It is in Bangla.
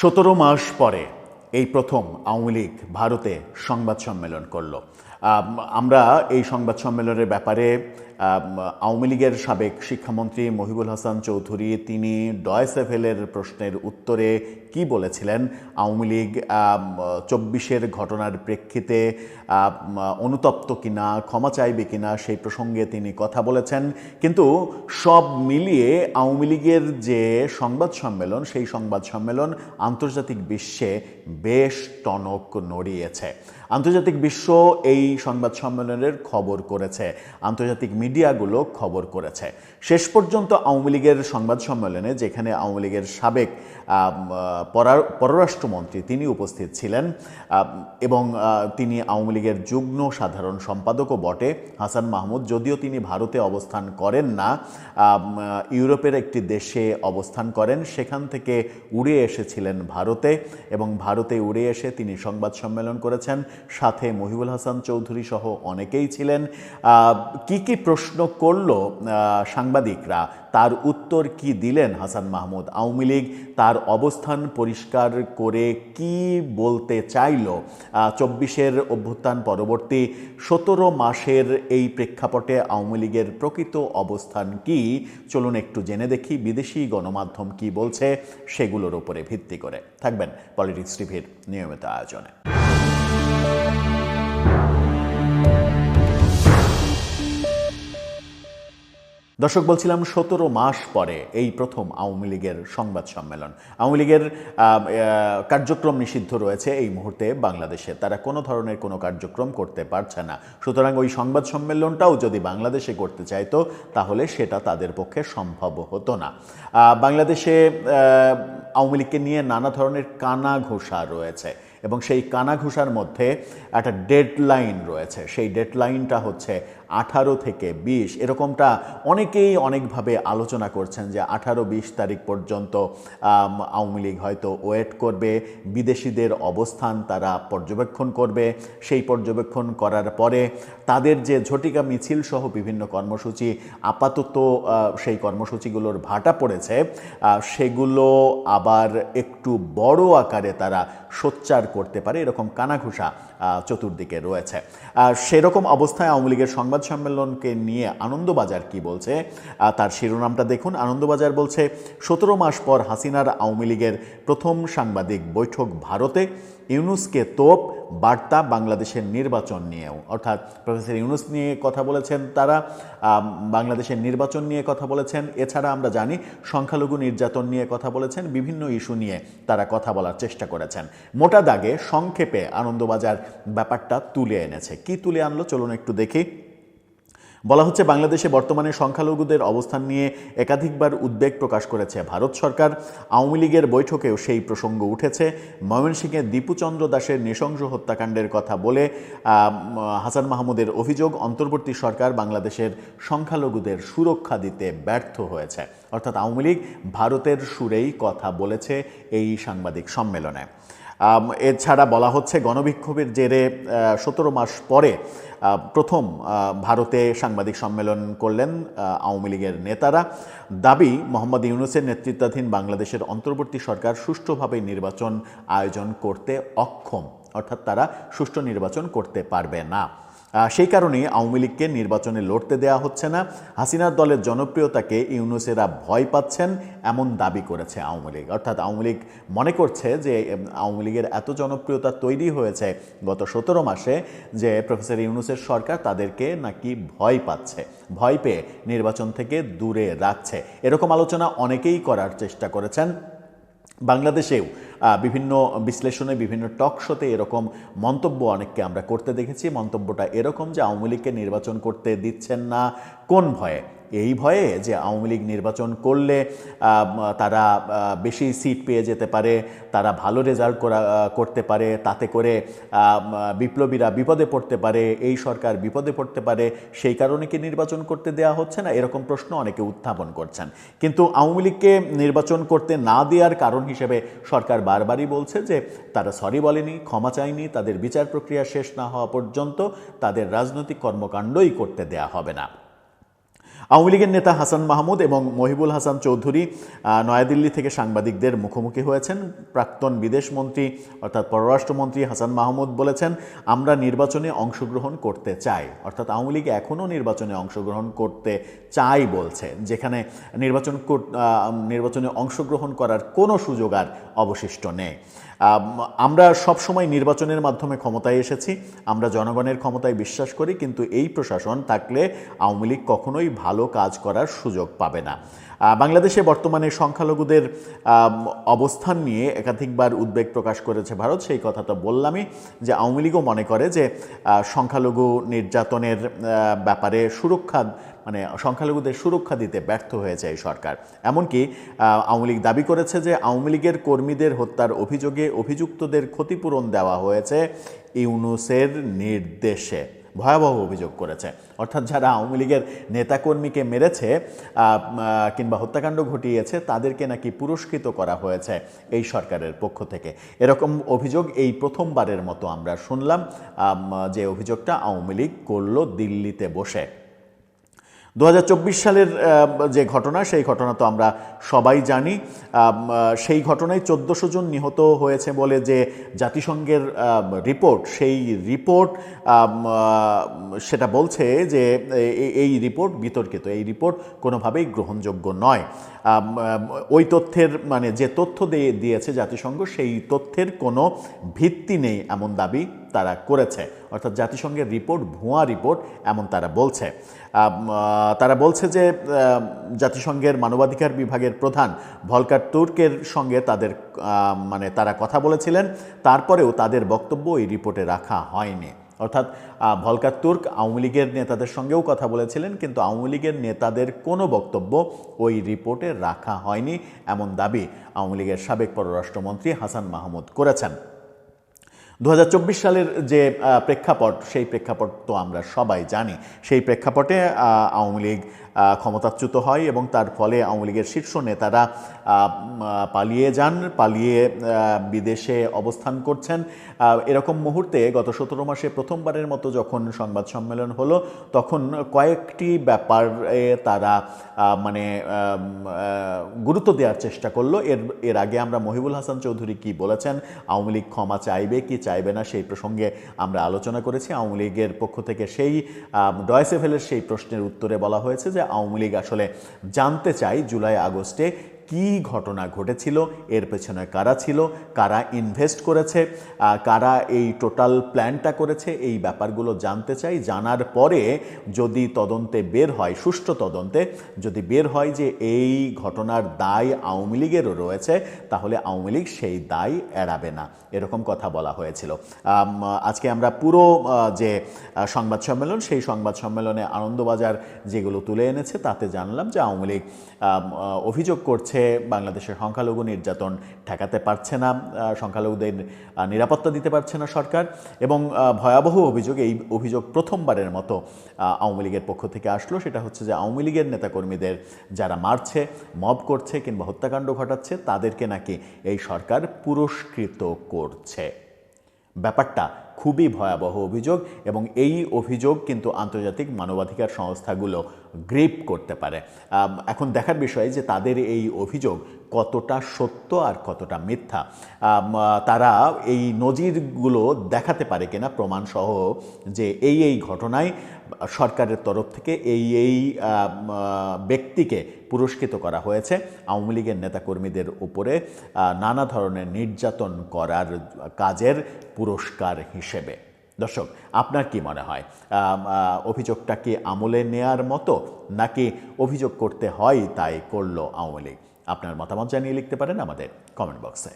সতেরো মাস পরে এই প্রথম আওয়ামী লীগ ভারতে সংবাদ সম্মেলন করল। আমরা এই সংবাদ সম্মেলনের ব্যাপারে আওয়ামী লীগের সাবেক শিক্ষামন্ত্রী মহিবুল হাসান চৌধুরী, তিনি ডয়সেভেলের প্রশ্নের উত্তরে কি বলেছিলেন? আওয়ামী লীগ চব্বিশের ঘটনার প্রেক্ষিতে অনুতপ্ত কিনা, ক্ষমা চাইবে কিনা, সেই প্রসঙ্গে তিনি কথা বলেছেন। কিন্তু সব মিলিয়ে আওয়ামী লীগের যে সংবাদ সম্মেলন, সেই সংবাদ সম্মেলন আন্তর্জাতিক বিশ্বে বেশ টনক নড়িয়েছে। আন্তর্জাতিক বিশ্ব এই সংবাদ সম্মেলনের খবর করেছে। আন্তর্জাতিক মিডিয়াগুলো খবর করেছে। শেষ পর্যন্ত আওয়ামী লীগের সংবাদ সম্মেলনে, যেখানে আওয়ামী লীগের সাবেক পররাষ্ট্রমন্ত্রী তিনি উপস্থিত ছিলেন এবং তিনি আওয়ামী লীগের যুগ্ম সাধারণ সম্পাদকও বটে, হাসান মাহমুদ। যদিও তিনি ভারতে অবস্থান করেন না ইউরোপের একটি দেশে অবস্থান করেন, সেখান থেকে উড়ে এসেছিলেন ভারতে, এবং ভারতে উড়ে এসে তিনি সংবাদ সম্মেলন করেছেন। সাথে মহিবুল হাসান চৌধুরী সহ অনেকেই ছিলেন। কি কি প্রশ্ন করল সাংবাদিকরা? তার উত্তর কি দিলেন হাসান মাহমুদ? আওয়ামী লীগ তার অবস্থান পরিষ্কার করে কি বলতে চাইল? চব্বিশের অভ্যুত্থান পরবর্তী সতেরো মাসের এই প্রেক্ষাপটে আওয়ামী লীগের প্রকৃত অবস্থান কি? চলুন একটু জেনে দেখি বিদেশি গণমাধ্যম কি বলছে সেগুলোর উপরে ভিত্তি করে। থাকবেন পলিটিক্স টিভির নিয়মিত আয়োজনে। দর্শক, বলছিলাম সতেরো মাস পরে এই প্রথম আওয়ামী লীগের সংবাদ সম্মেলন। আওয়ামী লীগের কার্যক্রম নিষিদ্ধ রয়েছে এই মুহূর্তে বাংলাদেশে। তারা কোনো ধরনের কোনো কার্যক্রম করতে পারছে না। সুতরাং ওই সংবাদ সম্মেলনটাও যদি বাংলাদেশে করতে চাইতো, তাহলে সেটা তাদের পক্ষে সম্ভব হতো না। বাংলাদেশে আওয়ামী লীগকে নিয়ে নানা ধরনের কানা ঘোষা রয়েছে। এবং সেই কানাঘুষার মধ্যে একটা ডেডলাইন রয়েছে। সেই ডেডলাইনটা হচ্ছে আঠারো থেকে বিশ। এরকমটা অনেকেই অনেকভাবে আলোচনা করছেন যে আঠারো বিশ তারিখ পর্যন্ত আওয়ামী লীগ হয়তো ওয়েট করবে, বিদেশিদের অবস্থান তারা পর্যবেক্ষণ করবে। সেই পর্যবেক্ষণ করার পরে তাদের যে ঝটিকা মিছিল সহ বিভিন্ন কর্মসূচি, আপাতত সেই কর্মসূচিগুলোর ভাটা পড়েছে। সেগুলো আবার একটু বড় আকারে তারা সোচ্চার করতে পারে, এরকম কানাঘুষা চতুর্দিকে রয়েছে। সেরকম অবস্থায় আওয়ামী লীগের সংবাদ সম্মেলনকে নিয়ে আনন্দবাজার কি বলছে? তার শিরোনামটা দেখুন। আনন্দবাজার বলছে, সতেরো মাস পর হাসিনার আওয়ামী লীগের প্রথম সাংবাদিক বৈঠক ভারতে। ইউনুসকে তোপ, বার্তা বাংলাদেশের নির্বাচন নিয়েও। অর্থাৎ প্রফেসর ইউনুস নিয়ে কথা বলেছেন তারা বাংলাদেশের নির্বাচন নিয়ে কথা বলেছেন। এছাড়া আমরা জানি সংখ্যালঘু নির্যাতন নিয়ে কথা বলেছেন, বিভিন্ন ইস্যু নিয়ে তারা কথা বলার চেষ্টা করেছেন। মোটা দাগে সংক্ষেপে আনন্দবাজার ব্যাপারটা তুলে এনেছে। কি তুলে আনলো? চলুন একটু দেখি। বলা হচ্ছে বাংলাদেশে বর্তমানে সংখ্যালঘুদের অবস্থান নিয়ে একাধিকবার উদ্বেগ প্রকাশ করেছে ভারত সরকার। আওয়ামী লীগের বৈঠকেও সেই প্রসঙ্গ উঠেছে। ময়মনসিংহে দীপুচন্দ্র দাসের নৃশংস হত্যাকাণ্ডের কথা বলে হাসান মাহমুদের অভিযোগ, অন্তর্বর্তী সরকার বাংলাদেশের সংখ্যালঘুদের সুরক্ষা দিতে ব্যর্থ হয়েছে। অর্থাৎ আওয়ামী লীগ ভারতের সুরেই কথা বলেছে এই সাংবাদিক সম্মেলনে। এছাড়া বলা হচ্ছে গণবিক্ষোভের জেরে সতেরো মাস পরে প্রথম ভারতে সাংবাদিক সম্মেলন করলেন আওয়ামী লীগের নেতারা। দাবি, মোহাম্মদ ইউনুসের নেতৃত্বাধীন বাংলাদেশের অন্তর্বর্তী সরকার সুষ্ঠুভাবে নির্বাচন আয়োজন করতে অক্ষম, অর্থাৎ তারা সুষ্ঠু নির্বাচন করতে পারবে না। সেই কারণেই আওয়ামী লীগকে নির্বাচনে লড়তে দেওয়া হচ্ছে না। হাসিনার দলের জনপ্রিয়তাকে ইউনুসেরা ভয় পাচ্ছেন, এমন দাবি করেছে আওয়ামী লীগ। অর্থাৎ আওয়ামী লীগ মনে করছে যে আওয়ামী লীগের এত জনপ্রিয়তা তৈরি হয়েছে গত সতেরো মাসে যে প্রফেসর ইউনুসের সরকার তাদেরকে নাকি ভয় পাচ্ছে, ভয় পেয়ে নির্বাচন থেকে দূরে রাখছে। এরকম আলোচনা অনেকেই করার চেষ্টা করেছেন। বাংলাদেশেও বিভিন্ন বিশ্লেষণে, বিভিন্ন টক শোতে এরকম মন্তব্য অনেককে আমরা করতে দেখেছি। মন্তব্যটা এরকম যে আওয়ামী লীগকে নির্বাচন করতে দিচ্ছেন না, কোন ভয়ে? এই ভয়ে যে আওয়ামী লীগ নির্বাচন করলে তারা বেশি সিট পেয়ে যেতে পারে, তারা ভালো রেজাল্ট করা করতে পারে, তাতে করে বিপ্লবীরা বিপদে পড়তে পারে, এই সরকার বিপদে পড়তে পারে, সেই কারণে কি নির্বাচন করতে দেওয়া হচ্ছে না? এরকম প্রশ্ন অনেকে উত্থাপন করছেন। কিন্তু আওয়ামী লীগকে নির্বাচন করতে না দেওয়ার কারণ হিসেবে সরকার বারবারই বলছে যে, তারা সরি বলেনি, ক্ষমা চায়নি, তাদের বিচার প্রক্রিয়া শেষ না হওয়া পর্যন্ত তাদের রাজনৈতিক কর্মকাণ্ডই করতে দেয়া হবে না। আওয়ামী লীগের নেতা হাসান মাহমুদ এবং মহিবুল হাসান চৌধুরী নয়াদিল্লি থেকে সাংবাদিকদের মুখোমুখি হয়েছেন। প্রাক্তন বিদেশমন্ত্রী অর্থাৎ পররাষ্ট্রমন্ত্রী হাসান মাহমুদ বলেছেন, আমরা নির্বাচনে অংশগ্রহণ করতে চাই। অর্থাৎ আওয়ামী লীগ এখনও নির্বাচনে অংশগ্রহণ করতে চাই বলছে, যেখানে নির্বাচন নির্বাচনে অংশগ্রহণ করার কোনো সুযোগ আর অবশিষ্ট নেই। আম, সব সময় নির্বাচনের মাধ্যমে ক্ষমতায় এসেছি আমরা জনগণের ক্ষমতায় বিশ্বাস করি কিন্তু এই প্রশাসন থাকলে আওয়ামী লীগ কখনোই ভালো কাজ করার সুযোগ পাবে না। বাংলাদেশে বর্তমানে সংখ্যালঘুদের অবস্থান নিয়ে একাধিকবার উদ্বেগ প্রকাশ করেছে ভারত। সেই কথা তো বললামই যে আওয়ামী লীগও মনে করে যে সংখ্যালঘু নির্যাতনের ব্যাপারে সুরক্ষা মানে সংখ্যালঘুদের সুরক্ষা দিতে ব্যর্থ হয়েছে এই সরকার। এমনকি আওয়ামী লীগ দাবি করেছে যে আওয়ামী লীগের কর্মীদের হত্যার অভিযোগে অভিযুক্তদের ক্ষতিপূরণ দেওয়া হয়েছে ইউনুসের নির্দেশে। ভয়াবহ অভিযোগ করেছে। অর্থাৎ যারা আওয়ামী লীগের নেতাকর্মীকে মেরেছে কিংবা হত্যাকাণ্ড ঘটিয়েছে, তাদেরকে নাকি পুরস্কৃত করা হয়েছে এই সরকারের পক্ষ থেকে। এরকম অভিযোগ এই প্রথমবারের মতো আমরা শুনলাম যে অভিযোগটা আওয়ামী লীগ করল দিল্লিতে বসে। দু হাজার চব্বিশ সালের যে ঘটনা, সেই ঘটনা তো আমরা সবাই জানি। সেই ঘটনায় চোদ্দোশো জন নিহত হয়েছে বলে যে জাতিসংঘের রিপোর্ট, সেই রিপোর্ট সেটা বলছে যে এই রিপোর্ট বিতর্কিত। এই রিপোর্ট কোনোভাবেই গ্রহণযোগ্য নয়। ওই তথ্যের মানে যে তথ্য দিয়ে দিয়েছে জাতিসংঘ, সেই তথ্যের কোনো ভিত্তি নেই এমন দাবি তারা করেছে। অর্থাৎ জাতিসংঘের রিপোর্ট, ভুয়া রিপোর্ট, এমন তারা বলছে। তারা বলছে যে জাতিসংঘের মানবাধিকার বিভাগের প্রধান ভলকার তুর্কের সঙ্গে তাদের মানে তারা কথা বলেছিলেন। তারপরেও তাদের বক্তব্য এই রিপোর্টে রাখা হয়নি। অর্থাৎ ভলকার তুর্ক আওয়ামী লীগের নেতাদের সঙ্গেও কথা বলেছিলেন, কিন্তু আওয়ামী লীগের নেতাদের কোনো বক্তব্য ওই রিপোর্টে রাখা হয়নি এমন দাবি আওয়ামী লীগের সাবেক পররাষ্ট্রমন্ত্রী হাসান মাহমুদ করেছেন। দু হাজার চব্বিশ সালের যে প্রেক্ষাপট, সেই প্রেক্ষাপট তো আমরা সবাই জানি। সেই প্রেক্ষাপটে আওয়ামী লীগ ক্ষমতাচ্যুত হয় এবং তার ফলে আওয়ামী লীগের শীর্ষ নেতারা পালিয়ে যান, পালিয়ে বিদেশে অবস্থান করছেন। এরকম মুহূর্তে গত সতেরো মাসে প্রথমবারের মতো যখন সংবাদ সম্মেলন হলো, তখন কয়েকটি ব্যাপারে তারা মানে গুরুত্ব দেওয়ার চেষ্টা করল। এর এর আগে আমরা মহিবুল হাসান চৌধুরী কি বলেছেন, আওয়ামী লীগ ক্ষমা চাইবে কি চাইবে না সেই প্রসঙ্গে আমরা আলোচনা করেছি। আওয়ামী লীগের পক্ষ থেকে সেই ডয়েসেভেলের সেই প্রশ্নের উত্তরে বলা হয়েছে যে আওয়ামী লীগ আসলে জানতে চাই জুলাই আগস্টে কি ঘটনা ঘটেছিল, এর পেছনে কারা ছিল, কারা ইনভেস্ট করেছে কারা এই টোটাল প্ল্যানটা করেছে, এই ব্যাপারগুলো জানতে চাই। জানার পরে যদি তদন্তে বের হয়, সুষ্ঠু তদন্তে যদি বের হয় যে এই ঘটনার দায় আওয়ামী লীগেরও রয়েছে, তাহলে আওয়ামী লীগ সেই দায় এড়াবে না। এরকম কথা বলা হয়েছিল। আজকে আমরা পুরো যে সংবাদ সম্মেলন, সেই সংবাদ সম্মেলনে আনন্দবাজার যেগুলো তুলে এনেছে, তাতে জানলাম যে আওয়ামী লীগ অভিযোগ করছে বাংলাদেশের সংখ্যালঘু নির্যাতন ঠেকাতে পারছে না সংখ্যালঘুদের নিরাপত্তা দিতে পারছে না সরকার এবং ভয়াবহ অভিযোগ, এই অভিযোগ প্রথমবারের মতো আওয়ামী লীগের পক্ষ থেকে আসলো। সেটা হচ্ছে যে আওয়ামী লীগের নেতাকর্মীদের যারা মারছে, মব করছে কিংবা হত্যাকাণ্ড ঘটাচ্ছে, তাদেরকে নাকি এই সরকার পুরস্কৃত করছে। ব্যাপারটা খুবই ভয়াবহ অভিযোগ এবং এই অভিযোগ কিন্তু আন্তর্জাতিক মানবাধিকার সংস্থাগুলো গ্রিপ করতে পারে। এখন দেখার বিষয় যে তাদের এই অভিযোগ কতটা সত্য আর কতটা মিথ্যা। তারা এই নজিরগুলো দেখাতে পারে কিনা প্রমাণসহ যে এই এই ঘটনায় সরকারের তরফ থেকে এই এই ব্যক্তিকে পুরস্কৃত করা হয়েছে আওয়ামী লীগের নেতাকর্মীদের উপরে নানা ধরনের নির্যাতন করার কাজের পুরস্কার হিসেবে। দর্শক, আপনার কি মনে হয়? অভিযোগটা কি আমলে নেয়ার মতো, নাকি অভিযোগ করতে হয় তাই করল আওয়ামী লীগ? আপনার মতামত জানিয়ে লিখতে পারেন আমাদের কমেন্ট বক্সে।